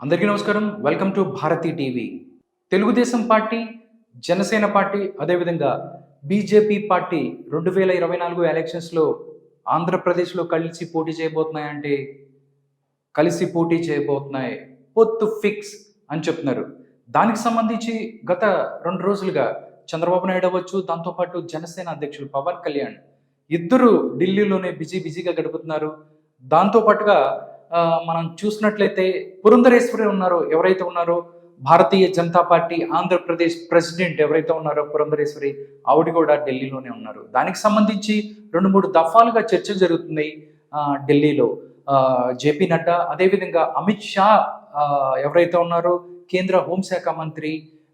అందరికీ నమస్కారం. Welcome to Bharathi TV. Telugu Desam party Janasena party అదేవిధంగా బీజేపీ పార్టీ రెండు వేల ఇరవై నాలుగు ఎలక్షన్స్లో ఆంధ్రప్రదేశ్లో కలిసి పోటీ చేయబోతున్నాయంటే కలిసి పోటీ చేయబోతున్నాయి. పొత్తు ఫిక్స్ అని చెప్తున్నారు. దానికి సంబంధించి గత రెండు రోజులుగా చంద్రబాబు నాయుడు అవ్వచ్చు దాంతోపాటు జనసేన అధ్యక్షులు పవన్ కళ్యాణ్ ఇద్దరు ఢిల్లీలోనే బిజీ బిజీగా గడుపుతున్నారు. దాంతోపాటుగా మనం చూసినట్లయితే పురంధరేశ్వరి ఉన్నారు ఎవరైతే ఉన్నారో భారతీయ జనతా పార్టీ ఆంధ్రప్రదేశ్ ప్రెసిడెంట్ ఎవరైతే ఉన్నారో పురంధరేశ్వరి ఆవిడ కూడా ఢిల్లీలోనే ఉన్నారు. దానికి సంబంధించి రెండు మూడు దఫాలుగా చర్చలు జరుగుతున్నాయి ఢిల్లీలో. జేపీ నడ్డా అదేవిధంగా అమిత్ షా ఎవరైతే ఉన్నారో కేంద్ర హోంశాఖ మంత్రి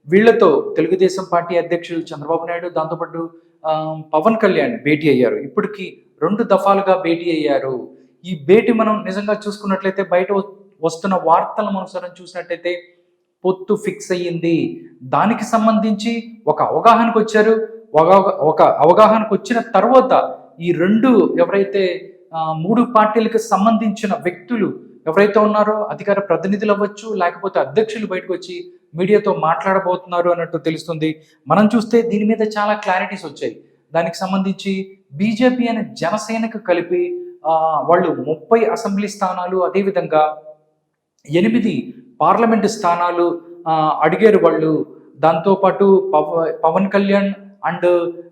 వీళ్ళతో తెలుగుదేశం పార్టీ అధ్యక్షులు చంద్రబాబు నాయుడు దాంతోపాటు పవన్ కళ్యాణ్ భేటీ అయ్యారు. ఇప్పటికీ రెండు దఫాలుగా భేటీ అయ్యారు. ఈ భేటీ మనం నిజంగా చూసుకున్నట్లయితే బయట వస్తున్న వార్తలను అనుసారం చూసినట్లయితే పొత్తు ఫిక్స్ అయ్యింది. దానికి సంబంధించి ఒక అవగాహనకు వచ్చారు. ఒక- ఒక అవగాహనకు వచ్చిన తర్వాత ఈ రెండు ఎవరైతే మూడు పార్టీలకు సంబంధించిన వ్యక్తులు ఎవరైతే ఉన్నారో అధికార ప్రతినిధులు అవ్వచ్చు లేకపోతే అధ్యక్షులు బయటకు వచ్చి మీడియాతో మాట్లాడబోతున్నారు అన్నట్టు తెలుస్తుంది. మనం చూస్తే దీని మీద చాలా క్లారిటీస్ వచ్చాయి. దానికి సంబంధించి బీజేపీ అనే జనసేనకు కలిపి వాళ్ళు ముప్పై అసెంబ్లీ స్థానాలు అదేవిధంగా ఎనిమిది పార్లమెంటు స్థానాలు అడిగారు వాళ్ళు. దాంతోపాటు పవ పవన్ కళ్యాణ్ అండ్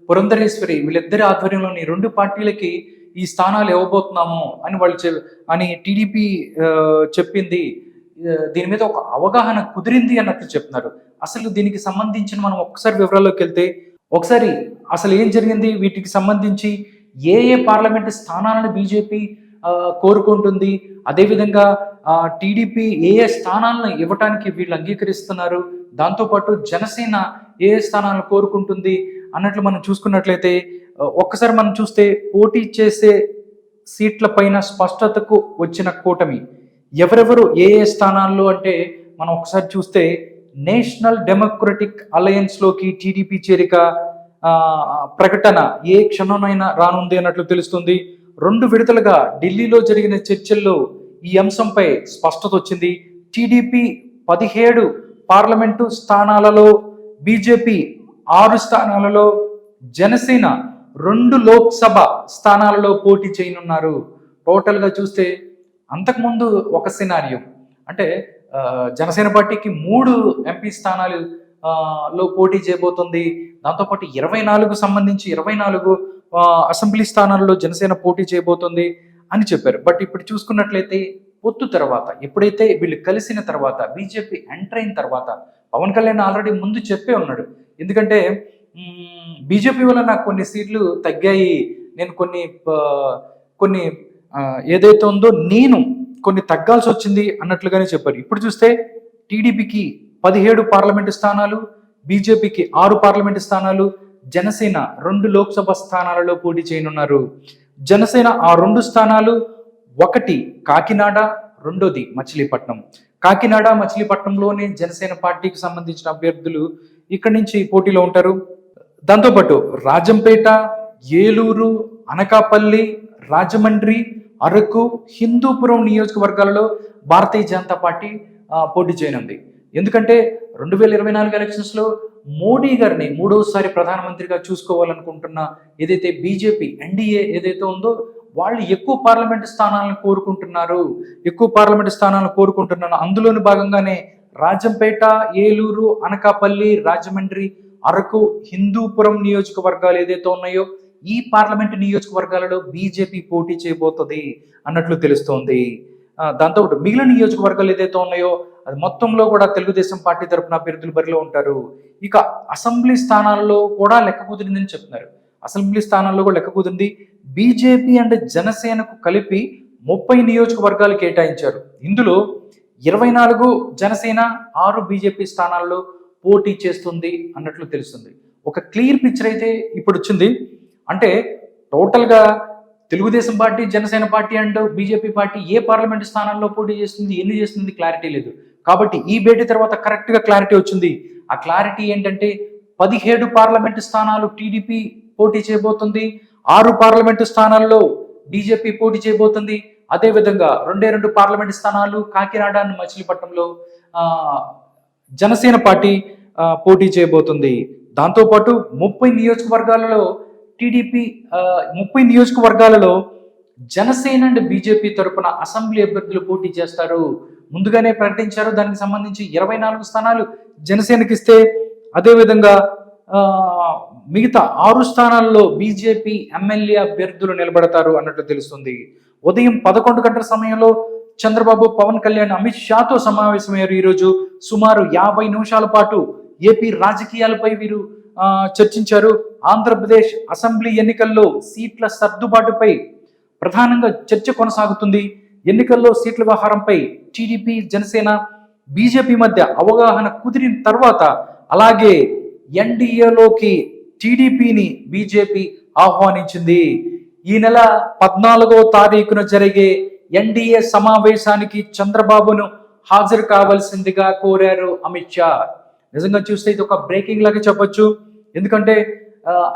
పురంధరేశ్వరి వీళ్ళిద్దరి ఆధ్వర్యంలోని రెండు పార్టీలకి ఈ స్థానాలు ఇవ్వబోతున్నాము అని వాళ్ళు చె అని టీడీపీ చెప్పింది. దీని మీద ఒక అవగాహన కుదిరింది అన్నట్లు చెప్తున్నారు. అసలు దీనికి సంబంధించిన మనం ఒకసారి వివరాల్లోకి వెళ్తే ఒకసారి అసలు ఏం జరిగింది? వీటికి సంబంధించి ఏ ఏ పార్లమెంటు స్థానాలను బీజేపీ కోరుకుంటుంది అదేవిధంగా టీడీపీ ఏ ఏ స్థానాలను ఇవ్వటానికి వీళ్ళు అంగీకరిస్తున్నారు దాంతోపాటు జనసేన ఏ ఏ స్థానాలను కోరుకుంటుంది అన్నట్లు మనం చూసుకున్నట్లయితే ఒక్కసారి మనం చూస్తే పోటీ చేసే సీట్ల పైన స్పష్టతకు వచ్చిన కూటమి. ఎవరెవరు ఏ ఏ స్థానాల్లో అంటే మనం ఒకసారి చూస్తే నేషనల్ డెమోక్రటిక్ అలయన్స్లోకి టీడీపీ చేరిక ప్రకటన ఏ క్షణమైనా రానుంది అన్నట్లు తెలుస్తుంది. రెండు విడతలుగా ఢిల్లీలో జరిగిన చర్చల్లో ఈ అంశంపై స్పష్టత వచ్చింది. టీడీపీ పదిహేడు పార్లమెంటు స్థానాలలో బీజేపీ ఆరు స్థానాలలో జనసేన రెండు లోక్సభ స్థానాలలో పోటీ చేయనున్నారు. టోటల్గా చూస్తే అంతకుముందు ఒక సినారియో. అంటే జనసేన పార్టీకి మూడు ఎంపీ స్థానాలు లో పోటీ చేయబోతుంది. దాంతోపాటు ఇరవై నాలుగు సంబంధించి ఇరవై నాలుగు అసెంబ్లీ స్థానాల్లో జనసేన పోటీ చేయబోతుంది అని చెప్పారు. బట్ ఇప్పుడు చూసుకున్నట్లయితే పొత్తు తర్వాత ఎప్పుడైతే వీళ్ళు కలిసిన తర్వాత బీజేపీ ఎంటర్ అయిన తర్వాత పవన్ కళ్యాణ్ ఆల్రెడీ ముందు చెప్పే ఉన్నాడు. ఎందుకంటే బీజేపీ వల్ల నాకు కొన్ని సీట్లు తగ్గాయి. నేను కొన్ని కొన్ని ఏదైతే ఉందో నేను కొన్ని తగ్గాల్సి వచ్చింది అన్నట్లుగానే చెప్పారు. ఇప్పుడు చూస్తే టీడీపీకి పదిహేడు పార్లమెంటు స్థానాలు బీజేపీకి ఆరు పార్లమెంటు స్థానాలు జనసేన రెండు లోక్సభ స్థానాలలో పోటీ చేయనున్నారు. జనసేన ఆ రెండు స్థానాలు ఒకటి కాకినాడ రెండోది మచిలీపట్నం. కాకినాడ మచిలీపట్నంలోనే జనసేన పార్టీకి సంబంధించిన అభ్యర్థులు ఇక్కడి నుంచి పోటీలో ఉంటారు. దాంతోపాటు రాజంపేట ఏలూరు అనకాపల్లి రాజమండ్రి అరకు హిందూపురం నియోజకవర్గాలలో భారతీయ జనతా పార్టీ పోటీ చేయనుంది. ఎందుకంటే రెండు వేల ఇరవై నాలుగు ఎలక్షన్స్లో మోడీ గారిని మూడోసారి ప్రధానమంత్రిగా చూసుకోవాలనుకుంటున్న ఏదైతే బీజేపీ ఎన్డీఏ ఏదైతే ఉందో వాళ్ళు ఎక్కువ పార్లమెంట్ స్థానాలను కోరుకుంటున్నారు. ఎక్కువ పార్లమెంట్ స్థానాలను కోరుకుంటున్నారు అందులోని భాగంగానే రాజంపేట ఏలూరు అనకాపల్లి రాజమండ్రి అరకు హిందూపురం నియోజకవర్గాలు ఏదైతే ఉన్నాయో ఈ పార్లమెంటు నియోజకవర్గాలలో బీజేపీ పోటీ చేయబోతుంది అన్నట్లు తెలుస్తోంది. దాంతో మిగిలిన నియోజకవర్గాలు ఏదైతే ఉన్నాయో అది మొత్తంలో కూడా తెలుగుదేశం పార్టీ తరఫున అభ్యర్థులు బరిలో ఉంటారు. ఇక అసెంబ్లీ స్థానాల్లో కూడా లెక్క కుదిరిందని చెప్తున్నారు. అసెంబ్లీ స్థానాల్లో కూడా లెక్క కుదిరింది. బీజేపీ అండ్ జనసేనకు కలిపి ముప్పై నియోజకవర్గాలు కేటాయించారు. ఇందులో ఇరవై నాలుగు జనసేన ఆరు బీజేపీ స్థానాల్లో పోటీ చేస్తుంది అన్నట్లు తెలుస్తుంది. ఒక క్లియర్ పిక్చర్ అయితే ఇప్పుడు వచ్చింది. అంటే టోటల్గా Telugu Desam party Janasena party and BJP party A parliament స్థానాల్లో పోటీ చేస్తుంది ఎన్ని చేస్తుంది క్లారిటీ లేదు. కాబట్టి ఈ భేటీ తర్వాత కరెక్ట్గా క్లారిటీ వచ్చింది. ఆ క్లారిటీ ఏంటంటే పదిహేడు పార్లమెంటు స్థానాలు టీడీపీ పోటీ చేయబోతుంది ఆరు పార్లమెంటు స్థానాల్లో బీజేపీ పోటీ చేయబోతుంది. అదేవిధంగా రెండే రెండు పార్లమెంట్ స్థానాలు కాకినాడ అండ్ మచిలీపట్నంలో జనసేన పార్టీ పోటీ చేయబోతుంది. దాంతోపాటు ముప్పై నియోజకవర్గాలలో టీడీపీ ముప్పై నియోజకవర్గాలలో జనసేన అండ్ బీజేపీ తరపున అసెంబ్లీ అభ్యర్థులు పోటీ చేస్తారు. ముందుగానే ప్రకటించారు. దానికి సంబంధించి ఇరవై నాలుగు స్థానాలు జనసేనకి ఇస్తే అదేవిధంగా మిగతా ఆరు స్థానాల్లో బీజేపీ ఎమ్మెల్యే అభ్యర్థులు నిలబడతారు అన్నట్లు తెలుస్తుంది. ఉదయం పదకొండు గంటల సమయంలో చంద్రబాబు పవన్ కళ్యాణ్ అమిత్ షాతో సమావేశమయ్యారు. ఈరోజు సుమారు యాభై నిమిషాల పాటు ఏపీ రాజకీయాలపై వీరు చర్చించారు. ఆంధ్రప్రదేశ్ అసెంబ్లీ ఎన్నికల్లో సీట్ల సర్దుబాటుపై ప్రధానంగా చర్చ కొనసాగుతుంది. ఎన్నికల్లో సీట్ల వ్యవహారంపై టీడీపీ జనసేన బీజేపీ మధ్య అవగాహన కుదిరిన తర్వాత అలాగే ఎన్డీఏలోకి టీడీపీని బీజేపీ ఆహ్వానించింది. ఈ నెల పద్నాలుగో తారీఖున జరిగే ఎన్డీఏ సమావేశానికి చంద్రబాబును హాజరు కావాల్సిందిగా కోరారు అమిత్ షా. నిజంగా చూస్తే ఇది ఒక బ్రేకింగ్ లాగా చెప్పొచ్చు. ఎందుకంటే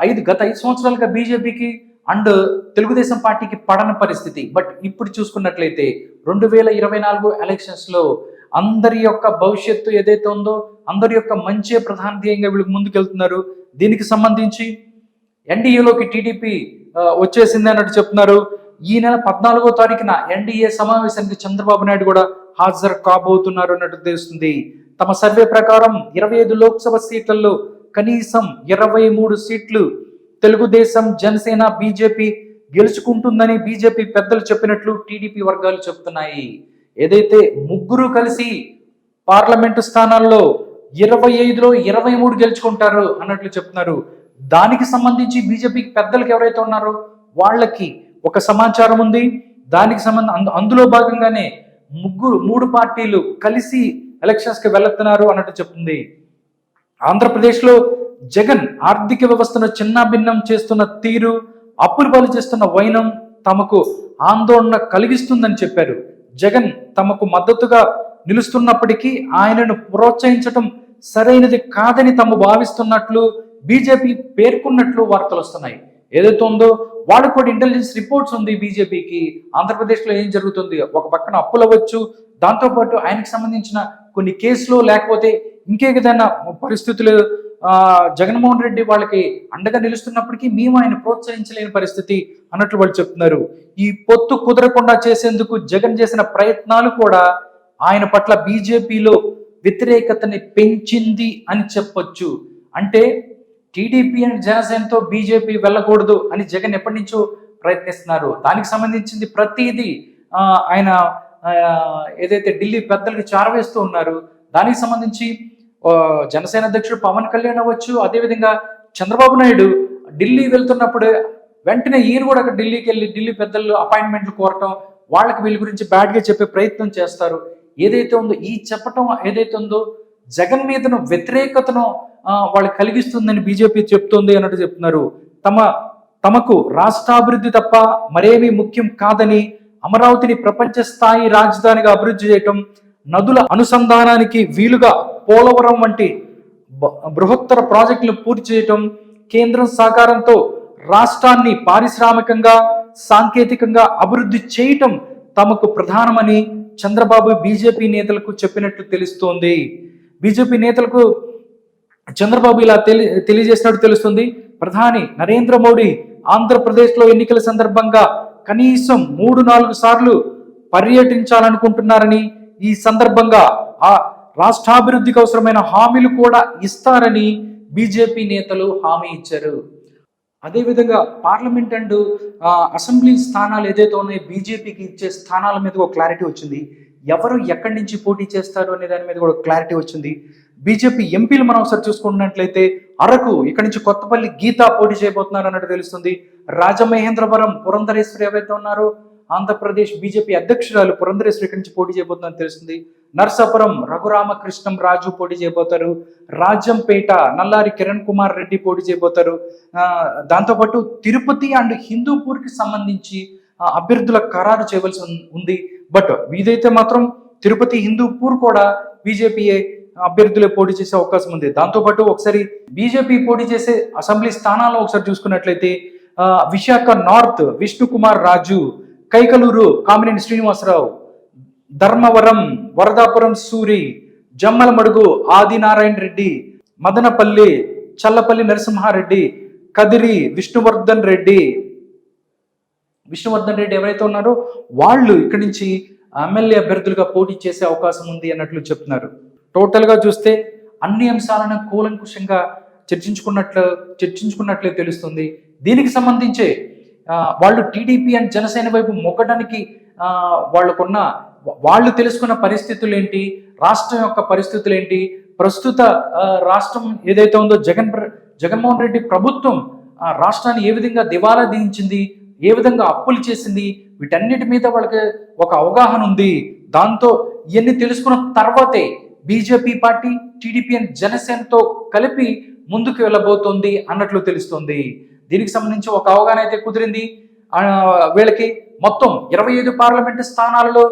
ఐదు గత ఐదు సంవత్సరాలుగా బీజేపీకి అండ్ తెలుగుదేశం పార్టీకి పడని పరిస్థితి. బట్ ఇప్పుడు చూసుకున్నట్లయితే రెండు వేల ఇరవై నాలుగు ఎలక్షన్స్లో అందరి యొక్క భవిష్యత్తు ఏదైతే ఉందో అందరి యొక్క మంచి ప్రధాన ధ్యేయంగా వీళ్ళు ముందుకెళ్తున్నారు. దీనికి సంబంధించి ఎన్డీఏలోకి టీడీపీ వచ్చేసింది అన్నట్టు చెప్తున్నారు. ఈ నెల పద్నాలుగో తారీఖున ఎన్డీఏ సమావేశానికి చంద్రబాబు నాయుడు కూడా హాజరు కాబోతున్నారు అన్నట్టు తెలుస్తుంది. తమ సర్వే ప్రకారం ఇరవై ఐదు లోక్సభ సీట్లలో కనీసం ఇరవై మూడు సీట్లు తెలుగుదేశం జనసేన బీజేపీ గెలుచుకుంటుందని బీజేపీ పెద్దలు చెప్పినట్లు టీడీపీ వర్గాలు చెప్తున్నాయి ఏదైతే ముగ్గురు కలిసి పార్లమెంటు స్థానాల్లో ఇరవై ఐదులో ఇరవై మూడు గెలుచుకుంటారు అన్నట్లు చెప్తున్నారు. దానికి సంబంధించి బీజేపీ పెద్దలకు ఎవరైతే ఉన్నారో వాళ్ళకి ఒక సమాచారం ఉంది. దానికి సంబంధం అందు- అందులో భాగంగానే ముగ్గురు మూడు పార్టీలు కలిసి ఎలక్షన్స్కి వెళ్తున్నారు అన్నట్టు చెప్తుంది. ఆంధ్రప్రదేశ్లో జగన్ ఆర్థిక వ్యవస్థను చిన్నాభిన్నం చేస్తున్న తీరు అప్పులు పాలు చేస్తున్న వైనం తమకు ఆందోళన కలిగిస్తుందని చెప్పారు. జగన్ తమకు మద్దతుగా నిలుస్తున్నప్పటికీ ఆయనను ప్రోత్సహించటం సరైనది కాదని తాము భావిస్తున్నట్లు బీజేపీ పేర్కొన్నట్లు వార్తలు వస్తున్నాయి. ఏదైతే ఉందో వాళ్ళకు కూడా ఇంటెలిజెన్స్ రిపోర్ట్స్ ఉంది బీజేపీకి. ఆంధ్రప్రదేశ్లో ఏం జరుగుతుంది? ఒక పక్కన అప్పులు అవ్వచ్చు దాంతోపాటు ఆయనకు సంబంధించిన కొన్ని కేసులు లేకపోతే ఇంకేదైనా పరిస్థితులు జగన్మోహన్ రెడ్డి వాళ్ళకి అండగా నిలుస్తున్నప్పటికీ మేము ఆయన ప్రోత్సహించలేని పరిస్థితి అన్నట్లు వాళ్ళు చెప్తున్నారు. ఈ పొత్తు కుదరకుండా చేసేందుకు జగన్ చేసిన ప్రయత్నాలు కూడా ఆయన పట్ల బీజేపీలో వ్యతిరేకతని పెంచింది అని చెప్పొచ్చు. అంటే టీడీపీ అండ్ జనసేనతో బీజేపీ వెళ్ళకూడదు అని జగన్ ఎప్పటి నుంచో ప్రయత్నిస్తున్నారు. దానికి సంబంధించింది ప్రతిదీ ఆయన ఏదైతే ఢిల్లీ పెద్దలకు చారవేస్తూ ఉన్నారు దానికి సంబంధించి జనసేన అధ్యక్షుడు పవన్ కళ్యాణ్ అవ్వచ్చు అదేవిధంగా చంద్రబాబు నాయుడు ఢిల్లీ వెళ్తున్నప్పుడు వెంటనే ఈయన కూడా అక్కడ ఢిల్లీకి వెళ్ళి ఢిల్లీ పెద్దలు అపాయింట్మెంట్లు కోరటం వాళ్ళకి వీళ్ళ గురించి బ్యాడ్గా చెప్పే ప్రయత్నం చేస్తారు. ఏదైతే ఉందో ఈ చెప్పటం ఏదైతే ఉందో జగన్ మీదను వ్యతిరేకతను వాళ్ళు వాళ్ళకి కలిగిస్తుందని బీజేపీ చెప్తుంది అన్నట్టు చెప్తున్నారు. తమ తమకు రాష్ట్రాభివృద్ధి తప్ప మరేమీ ముఖ్యం కాదని అమరావతిని ప్రపంచ స్థాయి రాజధానిగా అభివృద్ధి చేయటం నదుల అనుసంధానానికి వీలుగా పోలవరం వంటి బ- బృహత్తర ప్రాజెక్టులు పూర్తి చేయటం కేంద్రం సహకారంతో రాష్ట్రాన్ని పారిశ్రామికంగా సాంకేతికంగా అభివృద్ధి చేయటం తమకు ప్రధానమని చంద్రబాబు బీజేపీ నేతలకు చెప్పినట్లు తెలుస్తోంది. బీజేపీ నేతలకు చంద్రబాబు ఇలా తెలి తెలియజేసినట్టు తెలుస్తుంది. ప్రధాని నరేంద్ర మోడీ ఆంధ్రప్రదేశ్లో ఎన్నికల సందర్భంగా కనీసం మూడు నాలుగు సార్లు పర్యటించాలనుకుంటున్నారని ఈ సందర్భంగా ఆ రాష్ట్రాభివృద్ధికి అవసరమైన హామీలు కూడా ఇస్తారని బీజేపీ నేతలు హామీ ఇచ్చారు. అదేవిధంగా పార్లమెంట్ అండ్ అసెంబ్లీ స్థానాలు ఏదైతే ఉన్నాయో బీజేపీకి ఇచ్చే స్థానాల మీద ఒక క్లారిటీ వచ్చింది. ఎవరు ఎక్కడి నుంచి పోటీ చేస్తారు అనే దాని మీద కూడా క్లారిటీ వచ్చింది. బీజేపీ ఎంపీలు మనం ఒకసారి చూసుకున్నట్లయితే అరకు ఇక్కడి నుంచి కొత్తపల్లి గీతా పోటీ చేయబోతున్నారు అన్నట్టు తెలుస్తుంది. రాజమహేంద్రవరం పురంధరేశ్వరి ఏవైతే ఉన్నారో ఆంధ్రప్రదేశ్ బీజేపీ అధ్యక్షురాలు పురంధరేశ్వరి ఇక్కడి నుంచి పోటీ చేయబోతున్నారని తెలుస్తుంది. నర్సాపురం రఘురామకృష్ణం రాజు పోటీ చేయబోతారు. రాజంపేట నల్లారి కిరణ్ కుమార్ రెడ్డి పోటీ చేయబోతారు. దాంతోపాటు తిరుపతి అండ్ హిందూపూర్కి సంబంధించి అభ్యర్థుల ఖరారు చేయవలసి ఉంది. బట్ ఇదైతే మాత్రం తిరుపతి హిందూపూర్ కూడా బీజేపీ అభ్యర్థులే పోటీ చేసే అవకాశం ఉంది. దాంతోపాటు ఒకసారి బీజేపీ పోటీ చేసే అసెంబ్లీ స్థానాల్లో ఒకసారి చూసుకున్నట్లయితే విశాఖ నార్త్ విష్ణుకుమార్ రాజు కైకలూరు కామినేని శ్రీనివాసరావు ధర్మవరం వరదాపురం సూరి జమ్మలమడుగు ఆదినారాయణ రెడ్డి మదనపల్లి చల్లపల్లి నరసింహారెడ్డి కదిరి విష్ణువర్ధన్ రెడ్డి. విష్ణువర్ధన్ రెడ్డి ఎవరైతే ఉన్నారో వాళ్ళు ఇక్కడి నుంచి ఎమ్మెల్యే అభ్యర్థులుగా పోటీ చేసే అవకాశం ఉంది అన్నట్లు చెప్తున్నారు. టోటల్గా చూస్తే అన్ని అంశాలను కూలంకుషంగా చర్చించుకున్నట్లు చర్చించుకున్నట్లే తెలుస్తుంది. దీనికి సంబంధించే వాళ్ళు టీడీపీ అండ్ జనసేన వైపు మొగ్గడానికి వాళ్ళకున్న వాళ్ళు తెలుసుకున్న పరిస్థితులు ఏంటి రాష్ట్రం యొక్క పరిస్థితులు ఏంటి ప్రస్తుత రాష్ట్రం ఏదైతే ఉందో జగన్ ప్ర- జగన్మోహన్ రెడ్డి ప్రభుత్వం ఆ, రాష్ట్రాన్ని ఏ విధంగా దివాలా దించింది ఏ విధంగా అప్పులు చేసింది? వీటన్నిటి మీద వాళ్ళకి ఒక అవగాహన ఉంది. దాంతో ఇవన్నీ తెలుసుకున్న తర్వాతే బీజేపీ పార్టీ టీడీపీ అండ్ జనసేనతో కలిపి ముందుకు వెళ్ళబోతోంది అన్నట్లు తెలుస్తుంది. దీనికి సంబంధించి ఒక అవగాహన అయితే కుదిరింది. వీళ్ళకి మొత్తం ఇరవై ఐదు పార్లమెంటు స్థానాలలో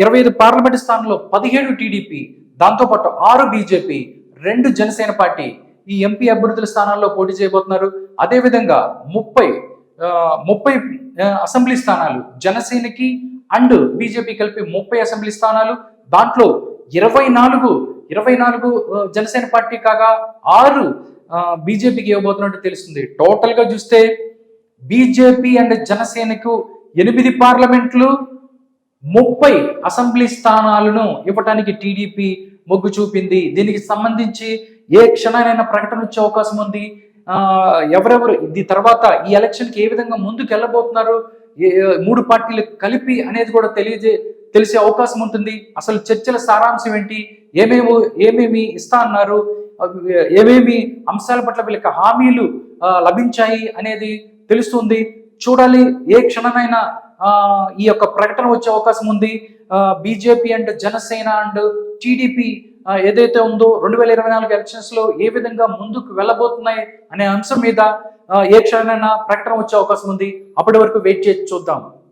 ఇరవై ఐదు పార్లమెంట్ స్థానంలో పదిహేడు టీడీపీ దాంతోపాటు ఆరు బీజేపీ రెండు జనసేన పార్టీ ఈ ఎంపీ అభ్యర్థుల స్థానాల్లో పోటీ చేయబోతున్నారు. అదేవిధంగా ముప్పై ముప్పై అసెంబ్లీ స్థానాలు జనసేనకి అండ్ బీజేపీ కలిపి ముప్పై అసెంబ్లీ స్థానాలు. దాంట్లో ఇరవై నాలుగు ఇరవై నాలుగు జనసేన పార్టీ కాగా ఆరు బీజేపీకి ఇవ్వబోతున్నట్టు తెలుస్తుంది. టోటల్గా చూస్తే బీజేపీ అండ్ జనసేనకు ఎనిమిది పార్లమెంట్లు ముప్పై అసెంబ్లీ స్థానాలను ఇవ్వటానికి టీడీపీ మొగ్గు చూపింది. దీనికి సంబంధించి ఏ క్షణానైనా ప్రకటన వచ్చే అవకాశం ఉంది. ఎవరెవరు? ఇది తర్వాత ఈ ఎలక్షన్కి ఏ విధంగా ముందుకు వెళ్ళబోతున్నారు? ఏ- మూడు పార్టీలు కలిపి అనేది కూడా తెలియజే తెలిసే అవకాశం ఉంటుంది. అసలు చర్చల సారాంశం ఏంటి? ఏమేమి ఏమేమి ఇస్తా అన్నారు? ఏమేమి అంశాల పట్ల వీళ్ళకి హామీలు లభించాయి అనేది తెలుస్తుంది. చూడాలి ఏ క్షణమైనా ఈ యొక్క ప్రకటన వచ్చే అవకాశం ఉంది. BJP and Janasena and TDP ఏదైతే ఉందో రెండు వేల ఇరవై నాలుగు ఎలక్షన్స్లో ఏ విధంగా ముందుకు వెళ్ళబోతున్నాయి అనే అంశం మీద ఏ క్షణమైనా ప్రకటన వచ్చే అవకాశం ఉంది. అప్పటి వరకు వెయిట్ చేసి చూద్దాం.